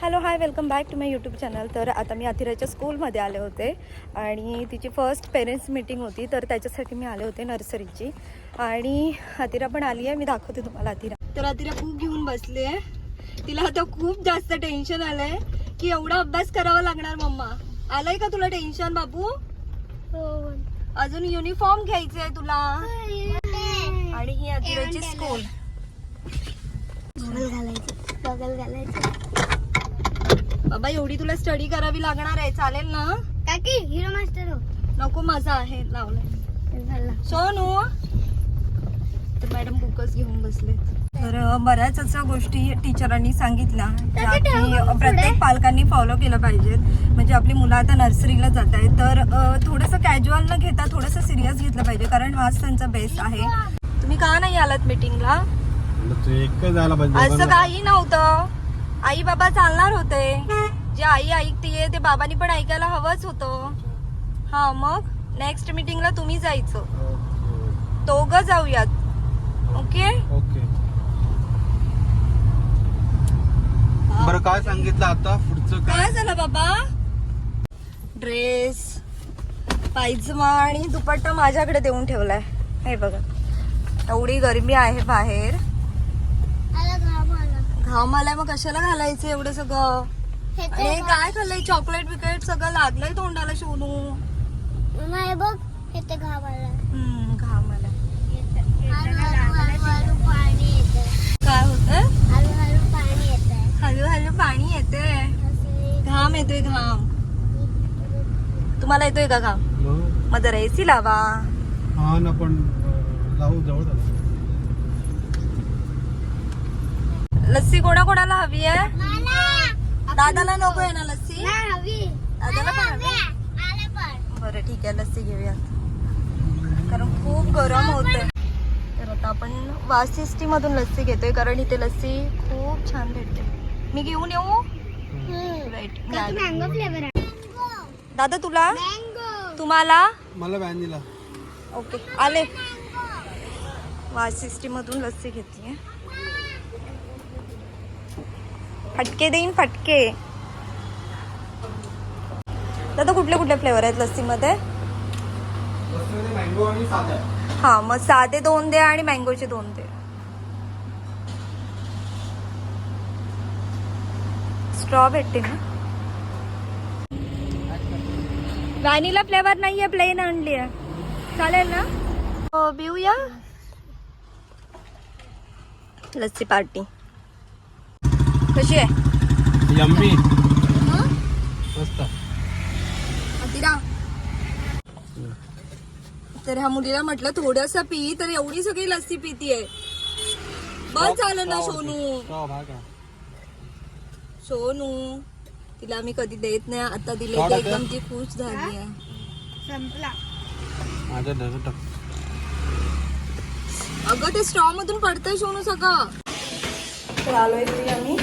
Hello hi welcome back to my YouTube channel तर आता मी अथिराच्या स्कूलमध्ये आले होते आणि तिची फर्स्ट पेरेंट्स मीटिंग होती तर त्याच्यासाठी मी आले होते नर्सरीची आणि अतिरा पण आली आहे मी दाखवते तुम्हाला अतिरा तर अतिरा खूप घेऊन बसली आहे. तिला आता खूप जास्त टेन्शन आलंय की एवढा अभ्यास करावा लागणार मम्मा. आलंय का तुला टेन्शन बाबू? अजून युनिफॉर्म घ्यायचे आहे तुला. आणि ही अतिराची स्कूल घालायचं. बगल घालायचं. बाबा एवढी तुला स्टडी करावी लागणार आहे. चालेल ना? काकी हिरो मास्टर हो. नको माझा आहे. लावलाय. झाला सोनू? तर मॅडम बुकच घेऊन बसले तर बऱ्याच अशा गोष्टी टीचरांनी सांगितल्या. ज्या की प्रत्येक पालकांनी फॉलो केलं पाहिजेत म्हणजे आपली मुलं आता नर्सरीला जात आहेत. तर थोडंसं कॅज्युअल न घेता थोडंसं सिरियस घेतलं पाहिजे कारण हाच त्यांचा बेस्ट आहे. तुम्ही का नाही आलात मीटिंगला म्हणलं तू एकच जायला पाहिजे असं. काही नव्हतं. आई बाबा चालणार होते. जे आई ऐकतीये ते बाबांनी पण ऐकायला हवंच होतं. हा मग? नेक्स्ट मीटिंगला तुम्ही जायचं. दोघं जाऊयात. ओके ओके बरं काय सांगितलं आता? पुढचं काय? झालं बाबा? ड्रेस पायजमा आणि दुपट्टा माझ्याकडे देऊन ठेवलाय. हे बघा. एवढी गरमी आहे बाहेर. घाम आलाय मग कशाला घालायचं एवढं सगळं? हे हे. काय खाल्लंय? चॉकलेट बिकलेट सगळं लागलंय तोंडाला शोधू मम्मा हे बघ हे ते घाम आला हम्म, घाम आलाय हळूहळू पाणी येत काय हळूहळू पाणी येत हळूहळू पाणी येते घाम येतोय घाम. तुम्हाला येतोय का घाम? जरा एसी लावा. हा ना पण लावू जवळ झालं लस्सी कोणा कोणाला हवी आहे? दादाला नको आहे ना लस्सी? दादाला पण हवी? आहे? बरं ठीक आहे लस्सी घेऊयात. कारण खूप गरम होतंय. तर आता आपण वासिष्ठी मधून लस्सी घेतोय कारण इथे लस्सी खूप छान भेटते. मी घेऊन येऊ? राईट दादा तुला? मँगो तुम्हाला? मला ओके आले. वासिष्ठी मधून लस्सी घेतली फटके देईन फटके. दादा कुठले कुठले फ्लेवर आहेत लस्सीमध्ये? हा मग साधे दोन दे आणि मँगोचे दोन दे. स्ट्रॉ भेटते ना? व्हॅनिला फ्लेवर नाहीये प्लेन आणली आहे चालेल ना? हो पिऊया. लस्सी पार्टी कशी आहे? यम्मी मस्त. अतिरा तर ह्या मुलीला म्हटलं थोडस पी तर एवढी सगळी लस्सी पितीये. बस झालं ना सोनू. का भाग आहे. सोनू तिला आम्ही कधी देत नाही आता दिले टाकलं? एकदम ती खुश झाली आहे. संपला. माझ्या डझन टाक. अगं ते स्ट्रॉ मधून पडतंय सोनू सगळं. तर आलोय आम्ही.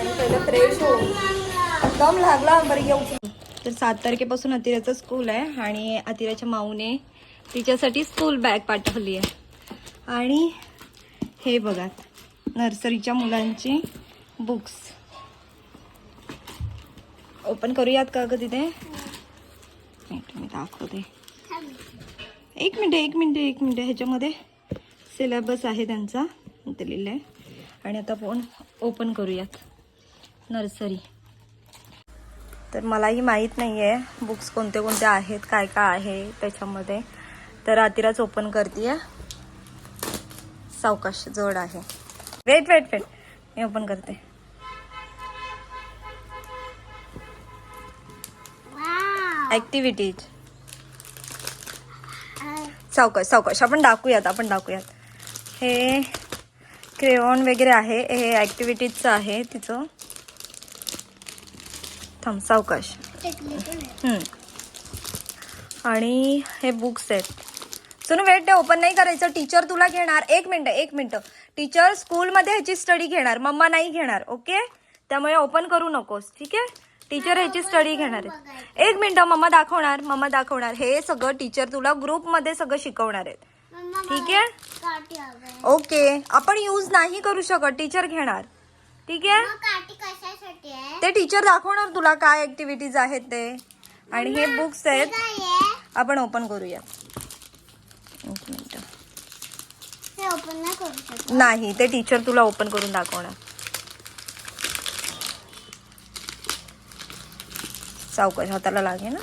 आणि पहिलं फ्रेश दम लागला बरं येऊ तर सात तारखेपासून अतिराचं स्कूल आहे आणि अतिराच्या माऊने तिच्यासाठी स्कूल बॅग पाठवली आहे. आणि हे बघा नर्सरीच्या मुलांची बुक्स ओपन करूयात का ग तिथे? मी दाखवते. एक मिनिट एक मिनिट एक मिनिट. ह्याच्यामध्ये सिलेबस आहे त्यांचा इथे लिहिलं आहे आणि आता आपण ओपन करूयात. नर्सरी. तर मलाही माहीत नाही आहे बुक्स कोणते कोणते आहेत काय काय आहे त्याच्यामध्ये. तर आतिराच ओपन करते सावकाश जड आहे. Wait wait wait. मी ओपन करते. ॲक्टिव्हिटीज सावकाश सावकाश. आपण दाखवूयात आपण दाखवूयात. हे क्रेऑन वगैरे आहे. हे ॲक्टिव्हिटीजचं आहे तिचं. थांब सावकाश. आणि हे बुक्स आहेत. सुनू वेट ते ओपन नाही करायचं. टीचर तुला घेणार. एक मिनटं एक मिनटं. टीचर स्कूलमध्ये ह्याची स्टडी घेणार. मम्मा नाही घेणार ओके त्यामुळे ओपन करू नकोस ठीक आहे? टीचर ह्याची स्टडी घेणार आहेत एक मिनटं मम्मा दाखवणार मम्मा दाखवणार. हे सगळं टीचर तुला ग्रुपमध्ये सगळं शिकवणार आहेत. ठीक आहे? ओके आपण यूज नाही करू शकत. टीचर घेणार. ठीक आहे? ते टीचर दाखवणार तुला काय ऍक्टिव्हिटीज आहेत ते. आणि हे बुक्स आहेत. आपण ओपन करूया. नाही ते टीचर तुला ओपन करून दाखवणार. सावकाश हाताला लागे ना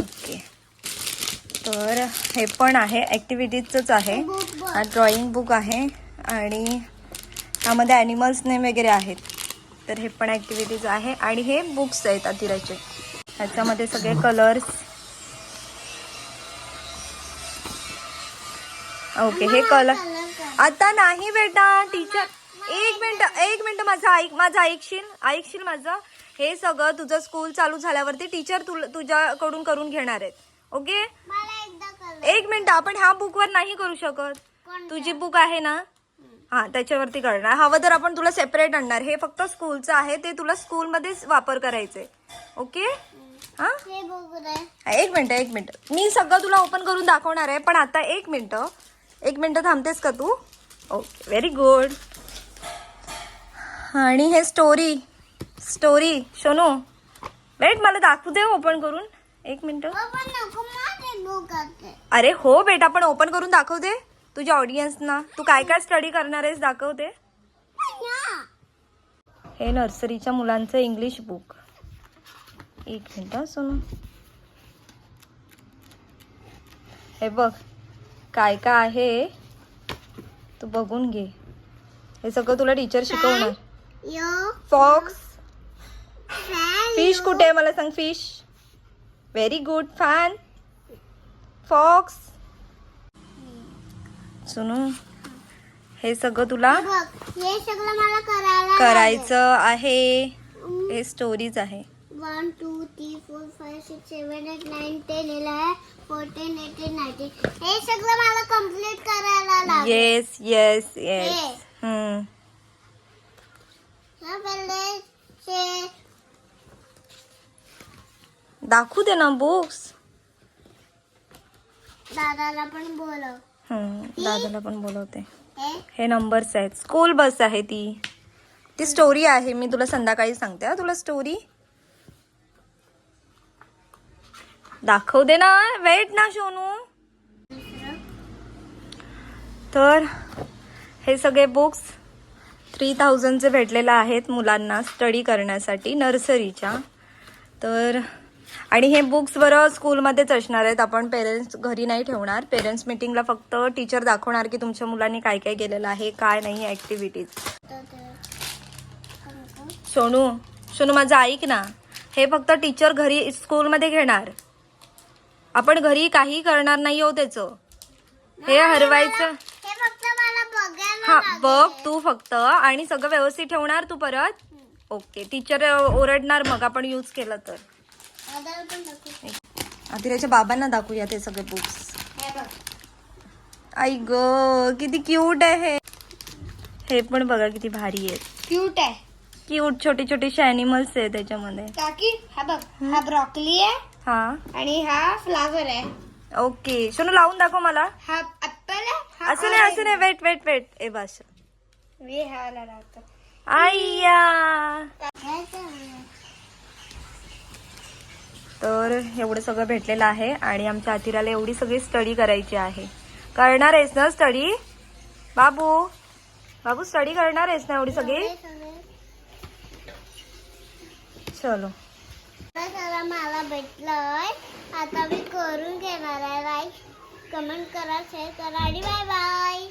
ओके तर हे पण आहे ॲक्टिव्हिटीजचंच आहे. हा ड्रॉइंग बुक आहे आणि त्यामध्ये ॲनिमल्स नेम वगैरे आहेत. तर हे पण ॲक्टिव्हिटीज आहे आणि हे बुक्स आहेत अतिराचे. ह्याच्यामध्ये सगळे कलर्स ओके हे कलर आता नाही बेटा टीचर एक मिनिट एक मिनिट माझं ऐक माझं ऐकशील? ऐकशील माझं? हे सगळं तुझं स्कूल चालू झाल्यावरती टीचर तुला तुझ्याकडून करून घेणार आहेत. ओके एक मिनिट आपण ह्या बुकवर नाही करू शकत. तुझी बुक आहे ना? हा त्याच्यावरती करणार. हवं तर आपण तुला सेपरेट आणणार. हे फक्त स्कूलचं आहे ते तुला स्कूलमध्येच वापर करायचे ओके हा? एक मिनिट एक मिनिट. मी सगळं तुला ओपन करून दाखवणार आहे पण आता एक मिनिट एक मिनिट थांबतेस का तू? ओके व्हेरी गुड आणि हे स्टोरी स्टोरी शोनू. वेट मला दाखवू दे ओपन करून. एक मिनिट. अरे हो बेटा पण ओपन करून दाखव दे. तुझ्या ऑडियन्सना तू काय काय स्टडी करणार आहेस दाखव दे. हे नर्सरीच्या मुलांचं इंग्लिश बुक एक मिनिट सोनू. हे बघ काय काय आहे तू बघून घे. हे सगळं तुला टीचर शिकवणार. फॉक्स फिश कुठे आहे? मला सांग fish very good fan fox Sunu हे सगळं तुला हे सगळं मला करायला करायचं आहे. हे स्टोरीज आहे. One two three four five six seven eight nine ten eleven fourteen eighteen nineteen हे सगळं मला कंप्लीट करायला लागेल येस येस येस. हम्म. पहिले शे दाखवू दे ना बुक्स दादाला पण बोलव. दादाला पण बोलवते. हे? हे नंबर्स आहेत. स्कूल बस आहे ती. ती स्टोरी आहे. मी तुला संध्याकाळी सांगते हा तुला स्टोरी दाखव दे ना. वेट ना शोनू तर हे सगळे बुक्स थ्री थाउजंडचे भेटलेले आहेत मुलांना स्टडी करण्यासाठी नर्सरीच्या तर आणि हे बुक्स बरं स्कूलमध्येच असणार आहेत. आपण पेरेंट्स घरी नाही ठेवणार. पेरेंट्स मिटिंगला फक्त टीचर दाखवणार की तुमच्या मुलांनी काय काय केलेलं आहे काय नाही ॲक्टिव्हिटीज सोनू सोनू माझं ऐक ना. हे फक्त टीचर घरी स्कूलमध्ये घेणार. आपण घरी काही करणार नाही हो त्याचं. हे हरवायचं. हे. बघ तू फक्त आणि सगळं व्यवस्थित ठेवणार तू परत? ओके टीचर ओरडणार मग आपण यूज केलं तर. आतिराच्या बाबांना दाखवूया ते सगळे बुक्स आई ग किती क्यूट आहे हे. पण बघा किती भारी आहेत क्यूट आहे. क्यूट छोटे छोटेसे अॅनिमल्स आहे त्याच्यामध्ये. काकी हा बघ. हा? ब्रॉकली आहे हा. आणि हा फ्लावर आहे. ओके सोनू लावून दाखव मला. हा ऍपल आहे हा असं नाही असं नाही वेट वेट वेट ए बस. मी लावतो आय्या तर एवढं सगळं भेटलेलं आहे आणि आमच्या आतिराला एवढी सगळी स्टडी करायची आहे. करणार आहेस ना स्टडी बाबू? बाबू स्टडी करणार आहेस ना एवढी सगळी? चलो. मला भेटलंय. आता मी करून घेणार आहे लाईक कमेंट करा शेअर करा आणि बाय बाय